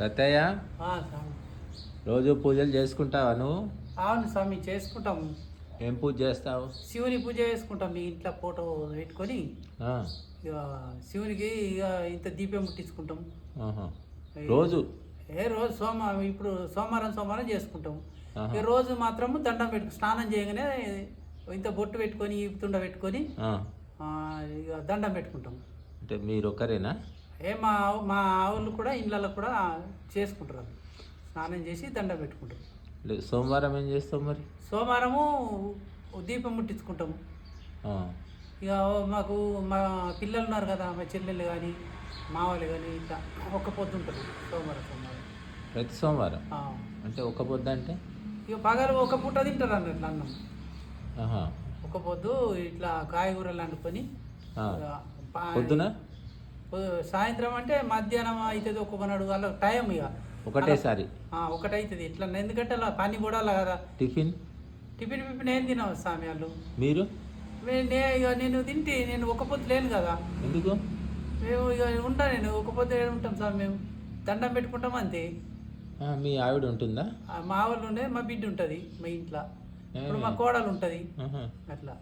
సత్యయ్య? రోజు పూజలు చేసుకుంటావా నువ్వు? అవును స్వామి చేసుకుంటాము. ఏం పూజ చేస్తావు? శివుని పూజ చేసుకుంటాం. మీ ఇంట్లో ఫోటో పెట్టుకొని ఇక శివునికి ఇక ఇంత దీపం ముట్టించుకుంటాం. రోజు? ఏ రోజు సోమవారం ఇప్పుడు సోమవారం సోమవారం చేసుకుంటాం. ఇక రోజు మాత్రము దండం పెట్టు స్నానం చేయగానే ఇంత బొట్టు పెట్టుకొని ఈపుతుండ పెట్టుకొని ఇక దండం పెట్టుకుంటాం. అంటే మీరు ఒక్కరేనా ఏ మా మా ఆవులు కూడా ఇళ్ళల్లో కూడా చేసుకుంటారు. స్నానం చేసి దండం పెట్టుకుంటారు. సోమవారం ఏం చేస్తావు మరి? సోమవారము దీపం ముట్టించుకుంటాము. ఇక మాకు మా పిల్లలు ఉన్నారు కదా మా చెల్లెళ్ళు కానీ మా వాళ్ళు కానీ ఇట్లా ఒక్క పొద్దు ఉంటుంది సోమవారం సోమవారం. ప్రతి సోమవారం. అంటే ఒక్క పొద్దు అంటే? ఇక పగలు ఒక పూట తింటారు అన్నట్లు అన్నం. ఒక పొద్దు ఇట్లా కాయగూరలు వండుకొని పొద్దున? సాయంత్రం అంటే మధ్యాహ్నం అవుతుంది ఒక్కొక్కనాడు వాళ్ళ టైం ఇక. ఒకటేసారి. ఆ, ఒకటవుతుంది ఇట్లా ఎందుకంటే అలా పని కూడా కదా. టిఫిన్? టిఫిన్ పిఫిన్ ఏం తినవు స్వామి వాళ్ళు? మీరు? నేను తింటే నేను ఒక పొద్దు లేను కదా. ఎందుకు? మేము ఇక ఉంటా నేను ఒక పొద్దు ఉంటాం సార్ మేము. దండం పెట్టుకుంటాం అంతే. మీ ఆవిడ ఉంటుందా? మా వాళ్ళు ఉండే మా బిడ్డ ఉంటుంది మా ఇంట్లో. ఇప్పుడు మా కోడలు ఉంటుంది. అట్లా.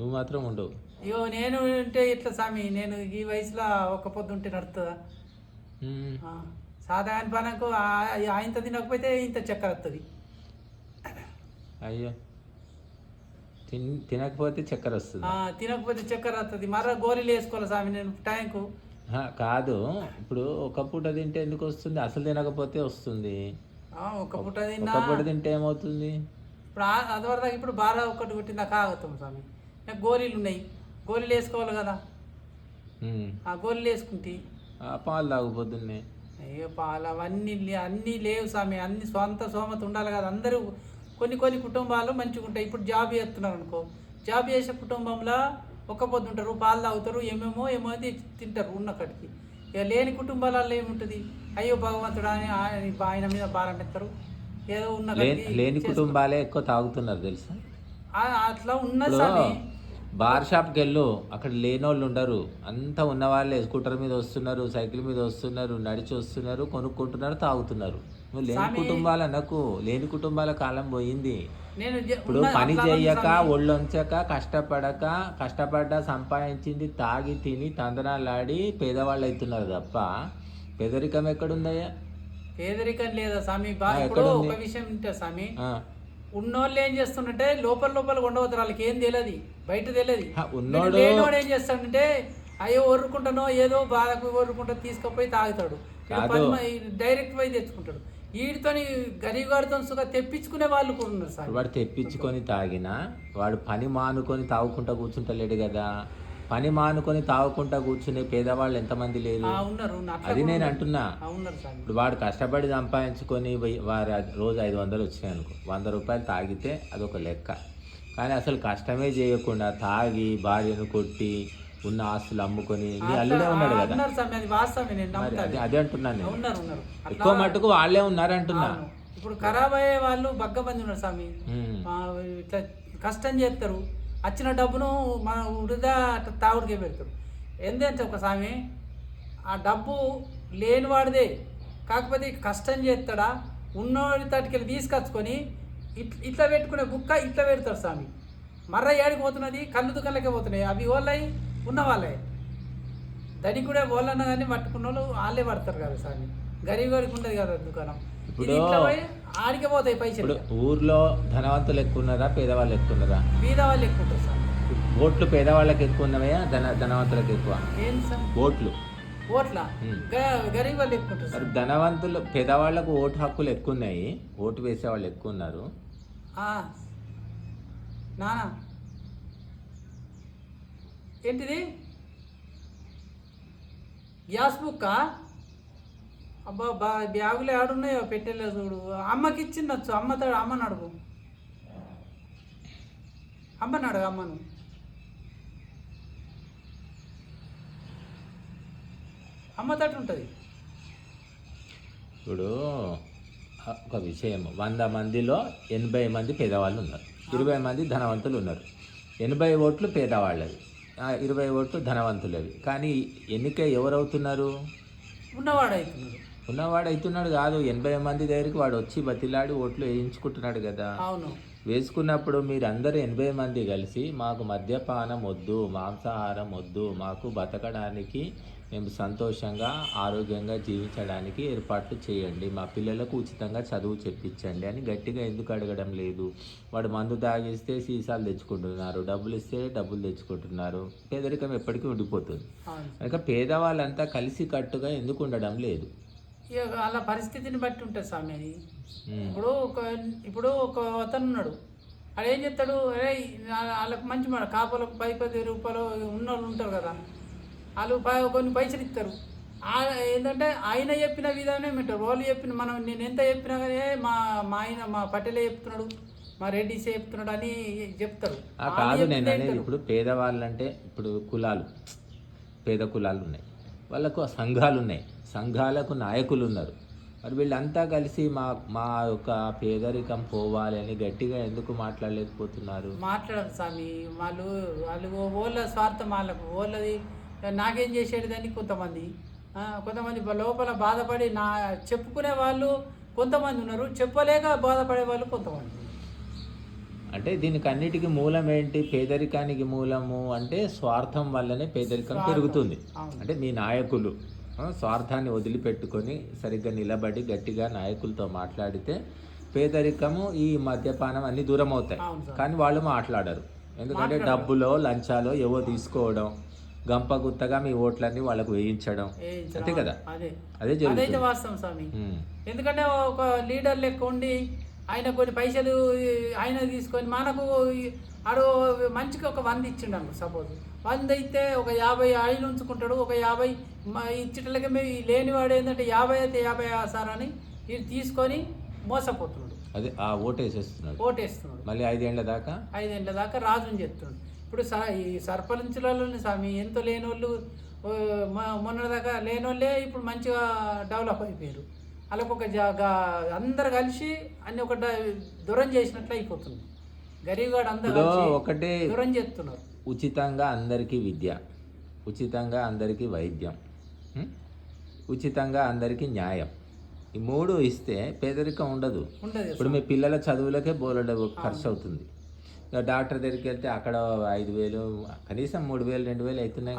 నువ్వు మాత్రం ఉండవు. ఇగో నేను ఉంటే ఇట్లా స్వామి నేను ఈ వయసులో ఒక పొద్దు ఉంటే నడుతుందా సాధారణ పనకు ఆ- ఆ ఇంత తినకపోతే ఇంత చక్కెర వస్తుంది అయ్యో. తిన్ తినకపోతే చక్కెర వస్తుంది? తినకపోతే చక్కెర వస్తుంది మరో గోళీలు వేసుకోవాలి స్వామి నేను టైంకు? కాదు. ఇప్పుడు ఒక పూట తింటే ఎందుకు వస్తుంది? అసలు తినకపోతే వస్తుంది. ఒక పూట తిన్నా ఒక పూట తింటే ఏమవుతుంది? ఇప్పుడు ఆ- అది వరదాకా ఇప్పుడు బాగా ఒకటి కొట్టిందా? కాగుతాం స్వామి. నాకు గోళీలు ఉన్నాయి. గోళీలు వేసుకోవాలి కదా. ఆ గోళీలు వేసుకుంటే. పాలు తాగుపోతుంది అయ్యో పాలు అవన్నీ అన్నీ లేవు స్వామి. అన్ని సొంత సోమత ఉండాలి కదా. అందరూ కొన్ని కొన్ని కుటుంబాలు మంచిగా ఉంటాయి. ఇప్పుడు జాబ్ చేస్తున్నారు అనుకో. జాబ్ చేసే కుటుంబంలో ఒక్క పొద్దు ఉంటారు పాలు తాగుతారు ఏమేమో ఏమో అది తింటారు ఉన్న కాడికి. ఇక లేని కుటుంబాలలో ఏముంటుంది? అయ్యో భగవంతుడు అని ఆయన మీద భారం ఏదో ఉన్న లేని. కుటుంబాలే ఎక్కువ తాగుతున్నారు తెలుసా? అట్లా ఉన్న ఇప్పుడు స్వామి. బార్ షాప్కి వెళ్ళు అక్కడ లేని వాళ్ళు ఉండరు. అంతా ఉన్న వాళ్ళే స్కూటర్ మీద వస్తున్నారు సైకిల్ మీద వస్తున్నారు నడిచి వస్తున్నారు కొనుక్కుంటున్నారు తాగుతున్నారు. నువ్వు లేని కుటుంబాలు అనకు. లేని కుటుంబాల కాలం పోయింది. ఇప్పుడు పని స్వామి. ఒళ్ళొంచక కష్టపడక కష్టపడ్డ సంపాదించింది తాగి తిని తందనాలాడి పేదవాళ్ళు అవుతున్నారు తప్ప పేదరికం ఎక్కడుందయ్యా? పేదరికం లేదా స్వామి? బా ఆ, ఇప్పుడు ఎక్కడుంది? ఒక విషయం ఉంటే స్వామి ఉన్నోళ్ళు ఏం చేస్తుంటే లోపల లోపల ఉండవద్దు వాళ్ళకి ఏం తెలియదు బయట తెలియదు. లేనివాడు ఏం చేస్తాడంటే అయ్యో ఒర్రుకుంటానో ఏదో బాధకు ఒర్రుకుంటా తీసుకుపోయి తాగుతాడు. డైరెక్ట్ పోయి తెచ్చుకుంటాడు. వీడితోని గరీబ్ గారితో సుఖ తెప్పించుకునే వాళ్ళు కూడా ఉన్నారు సార్. వాడు తెప్పించుకొని తాగినా వాడు పని మానుకొని తాగుకుంటా కూర్చుంటలేడు కదా. పని మానుకొని తాగుకుంటా కూర్చునే పేదవాళ్ళు ఎంతమంది లేరు? అది నేను. అంటున్నా. ఇప్పుడు వాడు కష్టపడి సంపాదించుకొని వారు రోజు ఐదు వందలు వచ్చినాయి అనుకో వంద రూపాయలు తాగితే అదొక లెక్క. కానీ అసలు కష్టమే చేయకుండా తాగి భార్యను కొట్టి ఉన్న ఆస్తులు అమ్ముకొని నీ అల్లుడే ఉన్నాడు కదా? అది అంటున్నాను నేను ఎక్కువ మటుకు వాళ్ళే ఉన్నారు అంటున్నా. ఇప్పుడు ఖరాబ్ అయ్యే వాళ్ళు బగ్గ మంది ఉన్నారు స్వామి. ఇట్లా కష్టం చేస్తారు. వచ్చిన డబ్బును మన వృధా తాగుడికే పెడతారు. ఏంటంటే ఒక స్వామి ఆ డబ్బు లేనివాడిదే. కాకపోతే కష్టం చేస్తాడా? ఉన్నోడి తటికెళ్ళి తీసుకొచ్చుకొని ఇట్ ఇట్లా పెట్టుకునే బుక్క ఇట్లా పెడతాడు స్వామి మర్ర ఏడికి పోతున్నది? కళ్ళు దుకాణలకే పోతున్నాయి. అవి వాళ్ళయి ఉన్న వాళ్ళే దానికి కూడా వాళ్ళన్న కానీ పట్టుకున్న వాళ్ళు వాళ్ళే పడతారు కదా స్వామి గరీబ్ గారికి ఉండదు కదా దుకాణం. ఇప్పుడు- ఇట్లా ఆడికే పోతాయి పైసలు ఇప్పుడు ఊర్లో ధనవంతులు ఎక్కువ ఉన్నారా పేదవాళ్ళు ఎక్కువ ఉన్నారా బీద వాళ్ళు ఎక్కువ ఉంటారు సార్. ఓట్లు పేదవాళ్ళకి ఎక్కువ ఉన్నవయా ధన ధనవంతులకు ఎక్కువ? ఏంటి సార్? ఓట్లు. ఓట్ల? ఉమ్. గ- గరీబ్ వాళ్ళు ఎక్కువ ఉంటారు మరి సార్ ధనవంతులు పేదవాళ్ళకు ఓటు హక్కులు ఎక్కువ ఉన్నాయి ఓటు వేసే వాళ్ళు ఎక్కువ ఉన్నారు ఆ. నానా? ఏంటిది? గ్యాస్ బుక్క? అబ్బా బా బ్యాగులు ఏడున్నాయో పెట్టెలే చూడు. అమ్మకి ఇచ్చిండొచ్చు అమ్మతో అమ్మని అడుగు అమ్మని అడుగు అమ్మను. అమ్మతోటి ఉంటుంది. ఇప్పుడు ఒక విషయం. వంద మందిలో ఎనభై మంది పేదవాళ్ళు ఉన్నారు. ఇరవై మంది ధనవంతులు ఉన్నారు. ఎనభై ఓట్లు పేదవాళ్ళవి ఇరవై ఓట్లు ధనవంతులవి కానీ ఎన్నిక ఎవరవుతున్నారు? ఉన్నవాడు అవుతున్నాడు. ఉన్నవాడు అవుతున్నాడు కాదు. ఎనభై మంది దగ్గరికి వాడు వచ్చి బతిలాడి ఓట్లు వేయించుకుంటున్నాడు కదా. అవును. వేసుకున్నప్పుడు మీరు అందరూ ఎనభై మంది కలిసి మాకు మద్యపానం వద్దు మాంసాహారం వద్దు మాకు బతకడానికి మేము సంతోషంగా ఆరోగ్యంగా జీవించడానికి ఏర్పాట్లు చేయండి. మా పిల్లలకు ఉచితంగా చదువు చెప్పించండి అని గట్టిగా ఎందుకు అడగడం లేదు? వాడు మందు తాగిస్తే సీసాలు తెచ్చుకుంటున్నారు డబ్బులు ఇస్తే డబ్బులు తెచ్చుకుంటున్నారు. పేదరికం ఎప్పటికీ ఉండిపోతుంది. కనుక పేదవాళ్ళంతా కలిసి కట్టుగా ఎందుకు ఉండడం లేదు? ఇక వాళ్ళ పరిస్థితిని బట్టి ఉంటుంది స్వామి అది. ఇప్పుడు ఒక ఇప్పుడు ఒక అతను ఉన్నాడు. వాడు ఏం చెప్తాడు అరే వాళ్ళ- వాళ్ళకి మంచి మాట కాపలకు పది పది రూపాయలు ఉన్న వాళ్ళు ఉంటారు కదా. వాళ్ళు ప- కొన్ని పైసలు ఇస్తారు. ఏంటంటే ఆయన చెప్పిన విధానం వింటారు వాళ్ళు చెప్పిన మనం నేను ఎంత చెప్పినా కానీ "ఏ, మా మా ఆయన మా పటేలే చెప్తున్నాడు మా రెడ్డిసే చెప్తున్నాడు అని చెప్తారు. కాదు నేను అనేది. ఇప్పుడు పేదవాళ్ళు అంటే ఇప్పుడు కులాలు పేద కులాలు ఉన్నాయి. వాళ్ళకు సంఘాలు ఉన్నాయి. సంఘాలకు నాయకులు ఉన్నారు మరి వీళ్ళంతా కలిసి మా మా యొక్క పేదరికం పోవాలి అని గట్టిగా ఎందుకు మాట్లాడలేకపోతున్నారు? మాట్లాడదు స్వామి. వాళ్ళు వాళ్ళు ఓళ్ళ స్వార్థం వాళ్ళకు. ఓళ్ళది నాకేం చేసేది కొంతమంది కొంతమంది లోపల బాధపడి నా చెప్పుకునే వాళ్ళు కొంతమంది ఉన్నారు. చెప్పలేక బాధపడే వాళ్ళు కొంతమంది. అంటే దీనికి అన్నిటికీ మూలం ఏంటి? పేదరికానికి మూలము అంటే స్వార్థం వల్లనే పేదరికం. పెరుగుతుంది. అంటే మీ నాయకులు. స్వార్థాన్ని వదిలిపెట్టుకొని సరిగ్గా నిలబడి గట్టిగా నాయకులతో మాట్లాడితే పేదరికము ఈ మద్యపానం అన్ని దూరం అవుతాయి కానీ వాళ్ళు మాట్లాడరు. ఎందుకంటే. డబ్బులో లంచాలో ఏవో తీసుకోవడం గంప గుత్తగా మీ ఓట్లన్నీ వాళ్ళకు వేయించడం. అంతే కదా? అదే. జరుగుతుంది. వాస్తవం స్వామి. ఉమ్. ఎందుకంటే ఒక లీడర్ లెక్క ఉండి ఆయన కొన్ని పైసలు ఆయన తీసుకొని మనకు ఆడు మంచిగా ఒక వంద ఇచ్చిండు అనుకో సపోజ్ వంద అయితే ఒక యాభై ఆయన ఉంచుకుంటాడు ఒక యాభై మ- ఇచ్చేటలకి మేము లేనివాడు ఏంటంటే యాభై అయితే యాభై సార్ అని ఇది తీసుకొని మోసపోతున్నాడు. అదే ఆ ఓటేసేస్తున్నాడు. ఓటేస్తున్నాడు. మళ్ళీ ఐదేళ్ళ దాకా? ఐదేళ్ళ దాకా రాజుని చెప్తున్నాడు. ఇప్పుడు స ఈ సర్పంచులలోని స్వామి ఎంతో లేని వాళ్ళు మొన్న దాకా లేని వాళ్ళే ఇప్పుడు మంచిగా డెవలప్ అయిపోయారు. వాళ్ళకు ఒక జాగా అందరు కలిసి అన్ని ఒక దూరం చేసినట్లు అయిపోతుంది. గరీబ్గాడు అందరు కలిసి ఒకటే దూరం చేస్తున్నారు. ఉచితంగా అందరికీ విద్య ఉచితంగా అందరికీ వైద్యం? ఉచితంగా అందరికీ న్యాయం. ఈ మూడు ఇస్తే పేదరికం ఉండదు. ఇప్పుడు మీ పిల్లల చదువులకే బోలెడు ఖర్చు అవుతుంది. డాక్టర్ దగ్గరికి వెళ్తే అక్కడ ఐదు వేలు కనీసం మూడు వేలు రెండు వేలు అవుతున్నాయి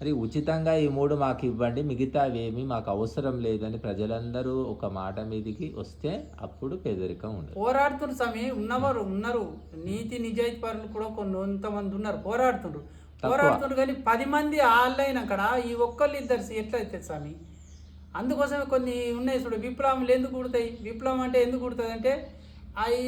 మరి ఉచితంగా ఈ మూడు మాకు ఇవ్వండి మిగతావేమి మాకు అవసరం లేదని ప్రజలందరూ ఒక మాట మీదకి వస్తే అప్పుడు పేదరికం ఉండదు. పోరాడుతున్నారు స్వామి ఉన్నవారు ఉన్నారు. నీతి నిజాయితీ పరులు కూడా కొన్ని కొంతమంది ఉన్నారు పోరాడుతుండ్రు. పోరాడుతుండ్రు కానీ పది మంది ఆళ్ళైన అక్కడ ఈ ఒక్కళ్ళు ఇద్దరు ఎట్లా అవుతుంది స్వామి? అందుకోసమే కొన్ని ఉన్నాయి చూడు విప్లవాలు ఎందుకు కుడతాయి? విప్లవం అంటే ఎందుకు కుడుతుంది అంటే అవి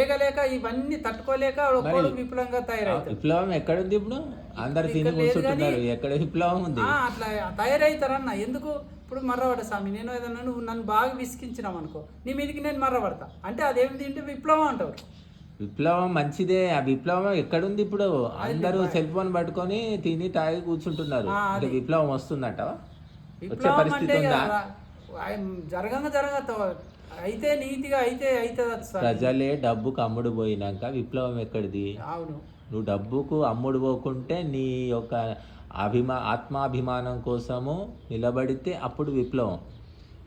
ఏగలేక ఇవన్నీ తట్టుకోలేక ఒక్కడు విప్లవంగా తయారవుతారు విప్లవం ఎక్కడుంది ఇప్పుడు? అందరు కూర్చుంటున్నారు ఎక్కడ విప్లవం ఉంది? అట్లా తయారవుతారన్న ఎందుకు? ఇప్పుడు మర్రపడ స్వామి నేను ఏదన్నా నువ్వు నన్ను బాగా విసిగించినావు అనుకో నీ మీదకి నేను మర్రపడతా. అంటే అదేమిటి అంటే విప్లవం అంటారు విప్లవం మంచిదే. ఆ విప్లవం ఎక్కడుంది ఇప్పుడు? అందరూ సెల్ ఫోన్ పట్టుకొని తిని తాగి కూర్చుంటున్నారు. అంటే విప్లవం వస్తుందట వచ్చే పరిస్థితి అంటే ఉందా? జరగంగా జరగ అయితే నీతిగా అయితే అవుతుంది ప్రజలే డబ్బుకు అమ్ముడు పోయినాక విప్లవం ఎక్కడిది? అవును. నువ్వు డబ్బుకు అమ్ముడు పోకుంటే నీ యొక్క అభిమా ఆత్మాభిమానం కోసము నిలబడితే అప్పుడు విప్లవం.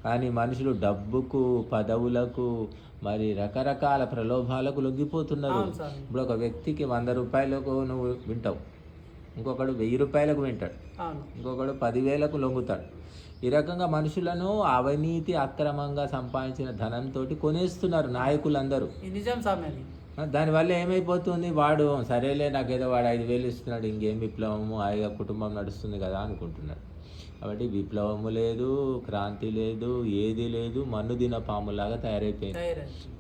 కానీ మనుషులు డబ్బుకు పదవులకు మరి రకరకాల ప్రలోభాలకు లొంగిపోతున్నారు. ఇప్పుడు ఒక వ్యక్తికి వంద రూపాయలకు నువ్వు వింటావు. ఇంకొకడు వెయ్యి రూపాయలకు వింటాడు. ఇంకొకడు పదివేలకు లొంగుతాడు. ఈ రకంగా మనుషులను అవినీతి అక్రమంగా సంపాదించిన ధనంతో కొనేస్తున్నారు నాయకులందరూ. నిజం దానివల్ల ఏమైపోతుంది? వాడు సరేలే నాకేదో వాడు ఐదు వేలు ఇస్తున్నాడు ఇంకేం విప్లవము? హాయిగా కుటుంబం నడుస్తుంది కదా అనుకుంటున్నాడు. కాబట్టి విప్లవము లేదు క్రాంతి లేదు ఏది లేదు మన్ను దిన పాములాగా తయారైపోయింది.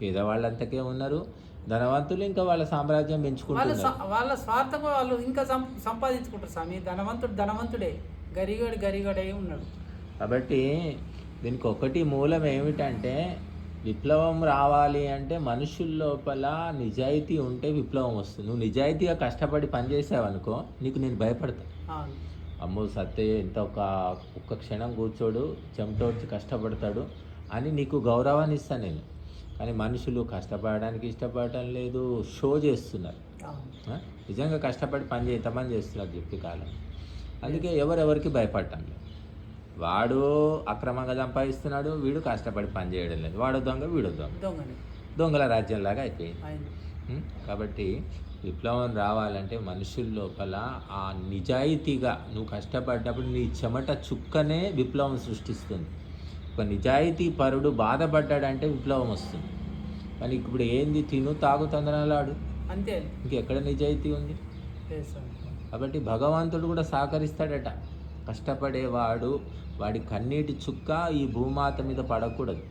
పేదవాళ్ళంతకే ఉన్నారు. ధనవంతులు ఇంకా వాళ్ళ సామ్రాజ్యం స- వాళ్ళ స్వార్థం వాళ్ళు ఇంకా సంపాదించుకుంటారు స్వామి ధనవంతుడు ధనవంతుడే. గరిగాడు గరిగాడే ఉన్నాడు. కాబట్టి దీనికి ఒకటి మూలం ఏమిటంటే విప్లవం రావాలి అంటే మనుషుల లోపల నిజాయితీ ఉంటే విప్లవం వస్తుంది. నువ్వు నిజాయితీగా కష్టపడి పనిచేసావనుకో నీకు నేను భయపడతా. అమ్మో సత్య ఎంత ఒక ఒక్క క్షణం కూర్చోడు చెమటోడ్చి కష్టపడతాడు అని నీకు గౌరవాన్ని ఇస్తాను నేను. కానీ మనుషులు కష్టపడడానికి ఇష్టపడటం లేదు షో చేస్తున్నారు? నిజంగా కష్టపడి పని చేద్దామని చేస్తున్నారు చెప్పి కాలం. అందుకే ఎవరెవరికి భయపడటం లేదు. వాడు అక్రమంగా సంపాదిస్తున్నాడు వీడు కష్టపడి పని చేయడం లేదు. వాడు దొంగ వీడు దొంగ. దొంగల రాజ్యంలాగా అయిపోయింది? కాబట్టి విప్లవం రావాలంటే మనుషుల లోపల ఆ నిజాయితీగా నువ్వు కష్టపడ్డప్పుడు నీ చెమట చుక్కనే విప్లవం సృష్టిస్తుంది. ఒక నిజాయితీ పరుడు బాధపడ్డాడంటే విప్లవం వస్తుంది. కానీ ఇప్పుడు ఏంది? తిను తాగు తందనాలాడు అంతే. ఇంకెక్కడ నిజాయితీ ఉంది? కాబట్టి భగవంతుడు కూడా సహకరిస్తాడట. కష్టపడేవాడు వాడి కన్నీటి చుక్క ఈ భూమాత మీద పడకూడదు.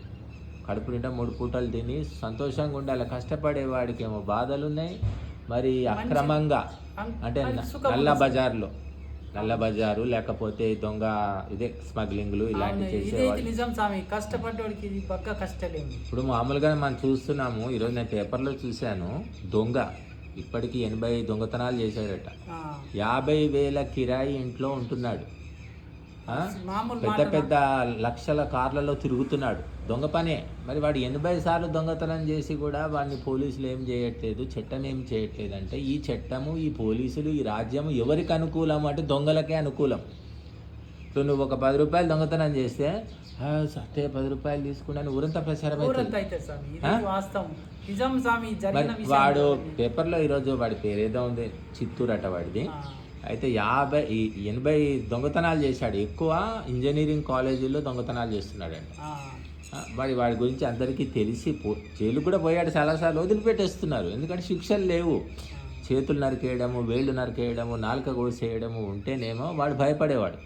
కడుపు నిండా మూడు పూటలు తిని సంతోషంగా ఉండాలి. కష్టపడేవాడికి ఏమో బాధలు ఉన్నాయి మరి అక్రమంగా అంటే నల్ల. బజార్లో. నల్ల బజారు లేకపోతే దొంగ ఇదే స్మగ్లింగ్లు ఇలాంటివి ఇదైతే చేసేవాడు నిజం స్వామి. కష్టపడ్డోడికి ఇది పక్క కష్టలేము. ఇప్పుడు మామూలుగా మనం చూస్తున్నాము ఈరోజు నేను పేపర్లో చూశాను దొంగ. ఇప్పటికీ ఎనభై దొంగతనాలు చేశాడట. యాభై వేల కిరాయి ఇంట్లో ఉంటున్నాడు. పెద్ద పెద్ద లక్షల కార్లలో తిరుగుతున్నాడు. దొంగ పనే. మరి వాడు ఎనభై సార్లు దొంగతనం చేసి కూడా వాడిని పోలీసులు ఏం చేయట్లేదు చట్టం ఏం చేయట్లేదు అంటే ఈ చట్టము ఈ పోలీసులు ఈ రాజ్యము ఎవరికి అనుకూలం? అంటే దొంగలకే అనుకూలం. ఇప్పుడు నువ్వు ఒక పది రూపాయలు దొంగతనం చేస్తే "ఆ, సత్తే పది రూపాయలు తీసుకున్నాను ఊరంతా ప్రచారం అయితే వాడు. పేపర్లో ఈరోజు వాడి పేరేదో ఉంది చిత్తూరు అట వాడిది. అయితే యాభై ఎనభై దొంగతనాలు చేశాడు. ఎక్కువ ఇంజనీరింగ్ కాలేజీల్లో దొంగతనాలు చేస్తున్నాడండి. వాడి వాడి గురించి అందరికీ తెలిసి పో జైలు కూడా పోయాడు చాలాసార్లు వదిలిపెట్టేస్తున్నారు. ఎందుకంటే శిక్షలు లేవు. చేతులు నరికేయడము వేళ్ళు నరికేయడము నాలుక కోసేయడము ఉంటేనేమో వాడు భయపడేవాడు.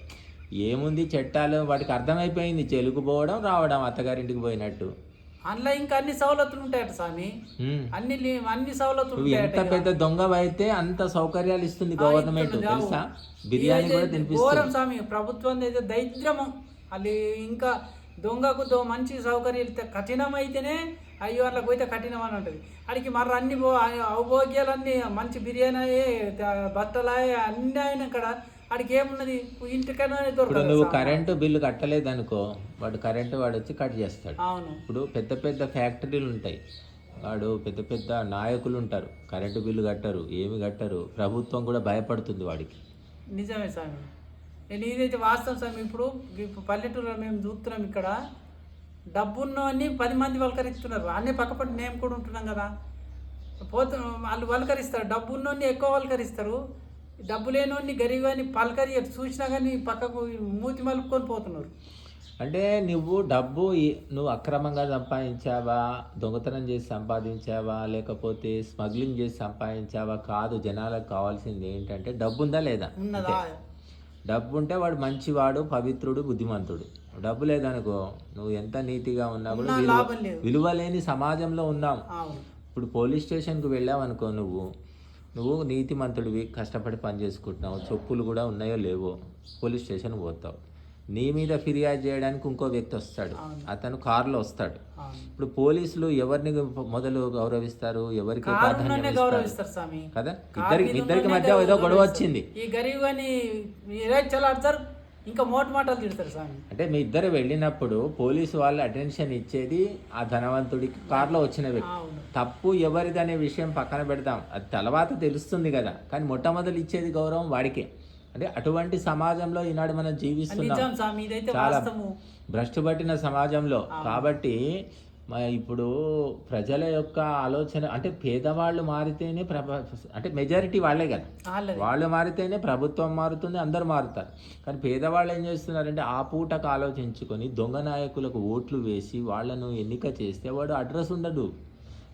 ఏముంది చట్టాలు? వాడికి అర్థమైపోయింది. జైలుకు పోవడం రావడం అత్తగారింటికి పోయినట్టు. అందులో ఇంకా అన్ని సవలతులు ఉంటాయట స్వామి. అన్ని అన్ని సవలతులు ఎంత. పెద్ద దొంగ అయితే అంత సౌకర్యాలు ఇస్తుంది గవర్నమెంట్. తెలుసా బిర్యానీ కూడా తినిపిస్తుంది ఘోరం స్వామి ప్రభుత్వం అయితే దైద్యము అది ఇంకా దొంగకు దో మంచి సౌకర్యాలు కఠినమైతేనే అయ్యో వాళ్ళకి పోతే కఠినం అని ఉంటుంది అడిగి మరి అన్ని అవభోగ్యాలన్నీ మంచి బిర్యానీ అయ్యే, ద- బట్టలు అయ్యే, అన్నీ అయిన ఇక్కడ అడికి ఏమున్నది ఇంటికైనా ఇప్పుడు నువ్వు. కరెంటు బిల్లు కట్టలేదనుకో వాడు కరెంటు వాడు వచ్చి కట్ చేస్తాడు. అవును. ఇప్పుడు పెద్ద పెద్ద ఫ్యాక్టరీలు ఉంటాయి. వాడు పెద్ద పెద్ద నాయకులు ఉంటారు. కరెంటు బిల్లు కట్టరు ఏమి కట్టరు. ప్రభుత్వం కూడా భయపడుతుంది వాడికి. నిజమే స్వామి నేను ఇదైతే వాస్తవం స్వామి ఇప్పుడు ఇప్పుడు పల్లెటూరులో మేము చూస్తున్నాం ఇక్కడ డబ్బున్నవన్నీ పది మంది వలకరిస్తున్నారు. అన్నీ పక్కపట్టి మేము కూడా ఉంటున్నాం కదా. పోతు వాళ్ళు వలకరిస్తారు. డబ్బు ఉన్నోన్ని ఎక్కువ వలకరిస్తారు. డబ్బు లేనోన్ని గరీబని పలకరి చూసినా కానీ పక్కకు మూతి మలుపుకొని పోతున్నారు. అంటే నువ్వు డబ్బు నువ్వు అక్రమంగా సంపాదించావా దొంగతనం చేసి సంపాదించావా లేకపోతే స్మగ్లింగ్ చేసి సంపాదించావా కాదు జనాలకు కావాల్సింది ఏంటంటే డబ్బు ఉందా లేదా డబ్బు ఉంటే వాడు మంచివాడు పవిత్రుడు బుద్ధిమంతుడు. డబ్బు లేదనుకో నువ్వు ఎంత నీతిగా ఉన్నా కూడా విలువ లేని సమాజంలో ఉన్నాం అవును. ఇప్పుడు పోలీస్ స్టేషన్కి వెళ్ళావు అనుకో నువ్వు నువ్వు నీతిమంతుడివి కష్టపడి పని చేసుకుంటున్నావు చెప్పులు కూడా ఉన్నాయో లేవో పోలీస్ స్టేషన్ పోతావు. నీ మీద ఫిర్యాదు చేయడానికి ఇంకో వ్యక్తి వస్తాడు. అతను కారులో వస్తాడు. ఇప్పుడు పోలీసులు ఎవరిని మొదలు గౌరవిస్తారు? ఎవరికి కదా? ఇద్దరికి ఇద్దరికి మధ్య ఏదో గొడవ. వచ్చింది. ఇంకా మోటు మాటలు తిడతారు స్వామి. అంటే మీ ఇద్దరు వెళ్ళినప్పుడు పోలీసు వాళ్ళు అటెన్షన్ ఇచ్చేది ఆ ధనవంతుడికి కారులో వచ్చిన వ్యక్తి. తప్పు ఎవరిది అనే విషయం పక్కన పెడతాం. అది తర్వాత తెలుస్తుంది కదా. కానీ మొట్టమొదటి ఇచ్చేది గౌరవం వాడికే. అంటే అటువంటి సమాజంలో ఈనాడు మనం జీవిస్తున్నాం. చాలా వాస్తవము. భ్రష్టు పట్టిన సమాజంలో కాబట్టి ఇప్పుడు ప్రజల యొక్క ఆలోచన అంటే పేదవాళ్ళు మారితేనే ప్రభ అంటే మెజారిటీ వాళ్ళే కదా. వాళ్ళు మారితేనే ప్రభుత్వం మారుతుంది అందరు మారుతారు. కానీ పేదవాళ్ళు ఏం చేస్తున్నారంటే ఆ పూటకు ఆలోచించుకొని దొంగ నాయకులకు ఓట్లు వేసి వాళ్ళను ఎన్నిక చేస్తే వాడు అడ్రస్ ఉండడు.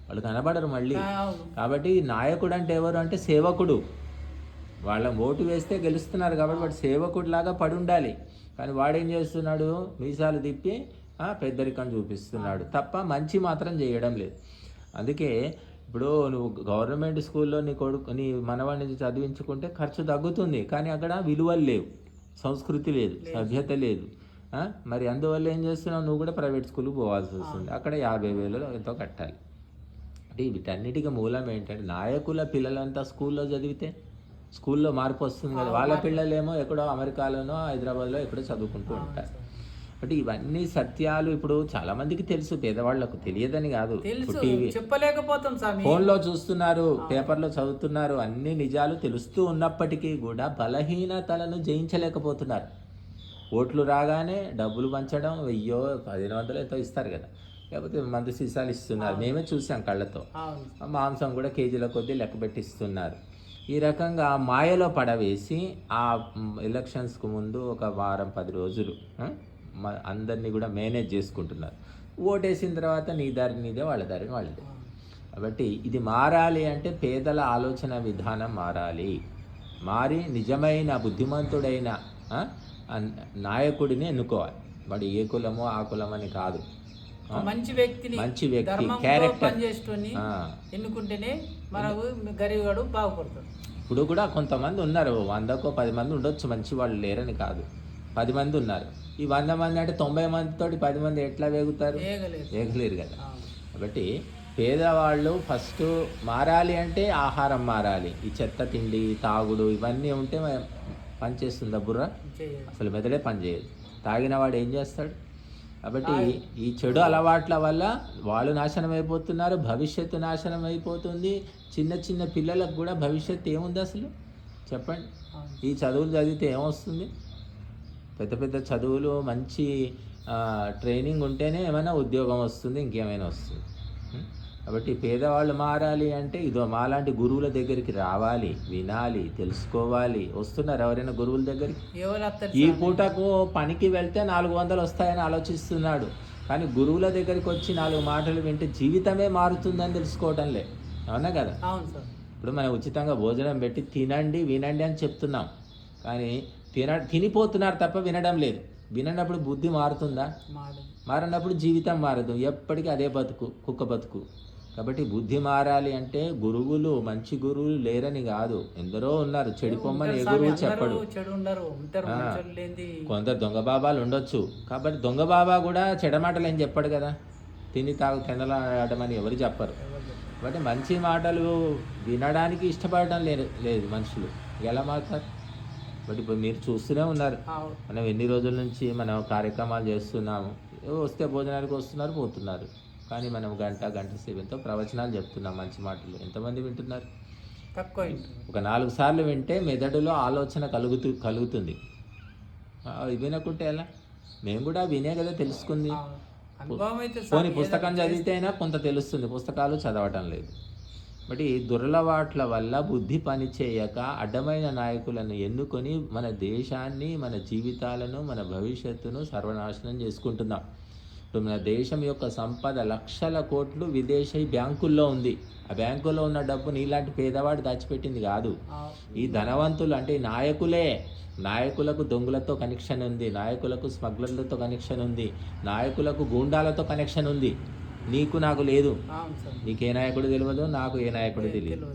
వాళ్ళు కనబడరు మళ్ళీ. కాబట్టి నాయకుడు అంటే ఎవరు అంటే సేవకుడు. వాళ్ళ ఓటు వేస్తే గెలుస్తున్నారు కాబట్టి వాడు సేవకుడు లాగా పడి ఉండాలి కానీ వాడేం చేస్తున్నాడు? మీసాలు తిప్పి పెద్దరికం చూపిస్తున్నాడు. తప్ప మంచి మాత్రం చేయడం లేదు. అందుకే ఇప్పుడు నువ్వు గవర్నమెంట్ స్కూల్లో నీ కొడుకు నీ మనవాడిని చదివించుకుంటే ఖర్చు తగ్గుతుంది. కానీ అక్కడ విలువలు లేవు. సంస్కృతి లేదు సభ్యత లేదు. మరి అందువల్ల ఏం చేస్తున్నావు? నువ్వు కూడా ప్రైవేట్ స్కూల్కి పోవాల్సి వస్తుంది. అక్కడ యాభై వేలు ఎంతో కట్టాలి. అంటే వీటన్నిటికీ మూలం ఏంటంటే నాయకుల పిల్లలంతా స్కూల్లో చదివితే స్కూల్లో మార్పు వస్తుంది కదా. వాళ్ళ పిల్లలేమో ఎక్కడో అమెరికాలోనో హైదరాబాద్లో ఎక్కడో చదువుకుంటూ ఉంటారు. అంటే ఇవన్నీ సత్యాలు ఇప్పుడు చాలా మందికి తెలుసు పేదవాళ్ళకు తెలియదని కాదు. టీవీ చెప్పలేకపోతాం ఫోన్లో చూస్తున్నారు పేపర్లో చదువుతున్నారు అన్ని నిజాలు తెలుస్తూ ఉన్నప్పటికీ కూడా బలహీనతలను జయించలేకపోతున్నారు. ఓట్లు రాగానే డబ్బులు పంచడం వెయ్యో పదిహేను వందలు ఎంతో ఇస్తారు కదా. లేకపోతే మందు సీసాలు ఇస్తున్నారు. మేమే చూసాం కళ్ళతో. మాంసం కూడా కేజీల కొద్దీ లెక్క పెట్టిస్తున్నారు. ఈ రకంగా మాయలో పడవేసి ఆ ఎలక్షన్స్కు ముందు ఒక వారం పది రోజులు అందరినీ కూడా మేనేజ్ చేసుకుంటున్నారు. ఓటేసిన తర్వాత నీ దారి నీదే వాళ్ళ దారి వాళ్ళదే. కాబట్టి ఇది మారాలి అంటే పేదల ఆలోచన విధానం మారాలి. మారి నిజమైన బుద్ధిమంతుడైన నాయకుడిని ఎన్నుకోవాలి. వాడు ఏ కులమో ఆ కులమని కాదు. మంచి వ్యక్తిని మంచి వ్యక్తి, ఆ. ఎన్నుకుంటేనే మనకు గరీవాడు బాగుపడతాడు. ఇప్పుడు కూడా కొంతమంది ఉన్నారు వందకో పది మంది ఉండొచ్చు మంచి వాళ్ళు లేరని కాదు. పది మంది ఉన్నారు. ఈ వంద మంది అంటే తొంభై మందితోటి పది మంది ఎట్లా వేగుతారు? వేగలేరు కదా. కాబట్టి పేదవాళ్ళు ఫస్ట్ మారాలి అంటే ఆహారం మారాలి. ఈ చెత్త తిండి తాగుడు ఇవన్నీ ఉంటే పనిచేస్తుందా బుర్ర? అసలు మెదడే పనిచేయదు. తాగిన వాడు ఏం చేస్తాడు? కాబట్టి ఈ చెడు అలవాట్ల వల్ల వాళ్ళు నాశనం అయిపోతున్నారు భవిష్యత్తు నాశనం అయిపోతుంది చిన్న చిన్న పిల్లలకు కూడా భవిష్యత్తు ఏముంది అసలు చెప్పండి. ఈ చదువులు చదివితే ఏమొస్తుంది పెద్ద పెద్ద చదువులు మంచి ట్రైనింగ్ ఉంటేనే ఏమైనా ఉద్యోగం వస్తుంది ఇంకేమైనా వస్తుంది? కాబట్టి పేదవాళ్ళు మారాలి అంటే ఇదో మాలాంటి గురువుల దగ్గరికి రావాలి వినాలి తెలుసుకోవాలి. వస్తున్నారు ఎవరైనా గురువుల దగ్గరికి? ఈ పూటకు పనికి వెళ్తే నాలుగు వందలు వస్తాయని ఆలోచిస్తున్నాడు. కానీ గురువుల దగ్గరికి వచ్చి నాలుగు మాటలు వింటే జీవితమే మారుతుందని తెలుసుకోవటం లే. అవునా కదా? ఇప్పుడు మనం ఉచితంగా భోజనం పెట్టి తినండి వినండి అని చెప్తున్నాం. కానీ తిన తినిపోతున్నారు తప్ప వినడం లేదు. విననప్పుడు బుద్ధి మారుతుందా? మారినప్పుడు జీవితం మారదు. ఎప్పటికీ అదే బతుకు కుక్క బతుకు. కాబట్టి బుద్ధి మారాలి అంటే గురువులు మంచి గురువులు లేరని కాదు. ఎందరో ఉన్నారు. చెడిపోమ్మని ఏ గురువు చెప్పడు. కొందరు దొంగ బాబాలు ఉండొచ్చు. కాబట్టి దొంగ బాబా కూడా చెడమాటలు ఏం చెప్పాడు కదా? తిని తాగు తినలాడమని ఎవరు చెప్పరు. ఎవరు చెప్పరు. కాబట్టి మంచి మాటలు వినడానికి ఇష్టపడటం లేదు లేదు మనుషులు. ఎలా మారుతారు? బట్ ఇప్పుడు మీరు చూస్తూనే ఉన్నారు. మనం ఎన్ని రోజుల నుంచి మనం కార్యక్రమాలు చేస్తున్నాము. వస్తే భోజనానికి వస్తున్నారు పోతున్నారు. కానీ మనం గంట గంట సేపు ఎంతో ప్రవచనాలు చెప్తున్నాం మంచి మాటలు. ఎంతమంది వింటున్నారు? తక్కువ. ఒక నాలుగు సార్లు వింటే మెదడులో ఆలోచన కలుగుతూ కలుగుతుంది. వినకుంటే ఎలా? మేము కూడా వినే కదా తెలుసుకుంది. పోనీ పుస్తకం ఏదైనా చదివితే అయినా కొంత తెలుస్తుంది. పుస్తకాలు చదవటం లేదు. బట్ ఈ దురలవాట్ల వల్ల బుద్ధి పని చేయక అడ్డమైన నాయకులను ఎన్నుకొని మన దేశాన్ని మన జీవితాలను మన భవిష్యత్తును సర్వనాశనం చేసుకుంటున్నాం. మన దేశం యొక్క సంపద లక్షల కోట్లు విదేశీ బ్యాంకుల్లో ఉంది. ఆ బ్యాంకుల్లో ఉన్న డబ్బు నీలాంటి పేదవాడు దాచిపెట్టింది కాదు. ఈ ధనవంతులు అంటే నాయకులే. నాయకులకు దొంగలతో కనెక్షన్ ఉంది. నాయకులకు స్మగ్లర్లతో కనెక్షన్ ఉంది. నాయకులకు గూండాలతో కనెక్షన్ ఉంది. నీకు నాకు లేదు. నీకు ఏ నాయకుడు తెలియదు నాకు ఏ నాయకుడు తెలియదు.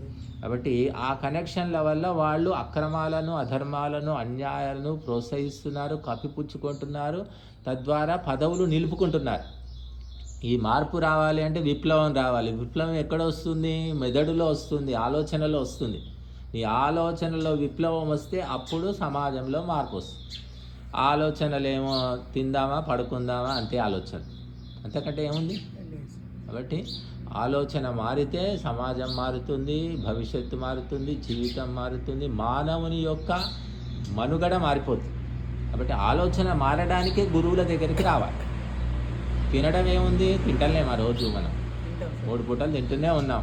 కాబట్టి ఆ కనెక్షన్ల వల్ల వాళ్ళు అక్రమాలను అధర్మాలను అన్యాయాలను ప్రోత్సహిస్తున్నారు కప్పిపుచ్చుకుంటున్నారు తద్వారా పదవులు నిలుపుకుంటున్నారు. ఈ మార్పు రావాలి అంటే విప్లవం రావాలి. విప్లవం ఎక్కడ వస్తుంది? మెదడులో వస్తుంది ఆలోచనలో వస్తుంది. ఈ ఆలోచనలో విప్లవం వస్తే అప్పుడు సమాజంలో మార్పు వస్తుంది. ఆలోచనలేమో తిందామా పడుకుందామా అంతే ఆలోచన. అంతకంటే ఏముంది? కాబట్టి ఆలోచన మారితే సమాజం మారుతుంది భవిష్యత్తు మారుతుంది జీవితం మారుతుంది మానవుని యొక్క మనుగడ మారిపోతుంది. కాబట్టి ఆలోచన మారడానికే గురువుల దగ్గరికి రావాలి. తినడం ఏముంది? తింటలేం ఆ రోజు మనం. మూడు పూటలు తింటూనే ఉన్నాం.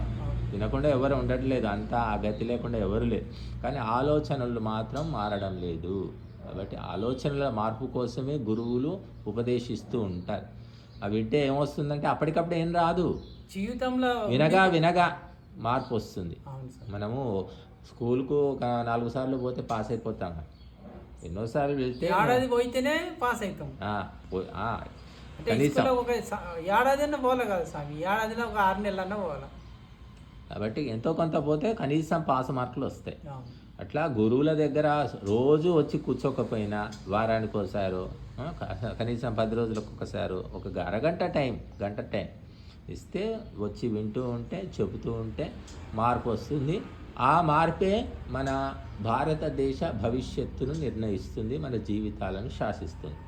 తినకుండా ఎవరు ఉండట్లేదు. అంతా ఆ గతి లేకుండా ఎవరు లేరు. కానీ ఆలోచనలు మాత్రం మారడం లేదు. కాబట్టి ఆలోచనల మార్పు కోసమే గురువులు ఉపదేశిస్తూ ఉంటారు. అవి వింటే ఏమొస్తుందంటే అప్పటికప్పుడు ఏం రాదు. జీవితంలో వినగా వినగా మార్పు వస్తుంది. మనము స్కూల్కు ఒక నాలుగు సార్లు పోతే పాస్ అయిపోతాం. ఎన్నోసార్లు వెళ్తే ఏడాది పోయితేనే పాస్ అవుతాం. కనీసం ఒక ఏడాదిన్నా పోలే కదా స్వామి. ఏడాదిలో ఒక ఆరు నెలలన్నా పోవాలా. కాబట్టి ఎంతో కొంత పోతే కనీసం పాస్ మార్కులు వస్తాయి. అట్లా గురువుల దగ్గర రోజు వచ్చి కూర్చోకపోయినా వారానికి ఒకసారు కనీసం పది రోజులకు ఒకసారి ఒక అరగంట టైం గంట టైం ఇస్తే వచ్చి వింటూ ఉంటే చెబుతూ ఉంటే మార్పు వస్తుంది. ఆ మార్పే మన భారతదేశ భవిష్యత్తును నిర్ణయిస్తుంది మన జీవితాలను శాసిస్తుంది.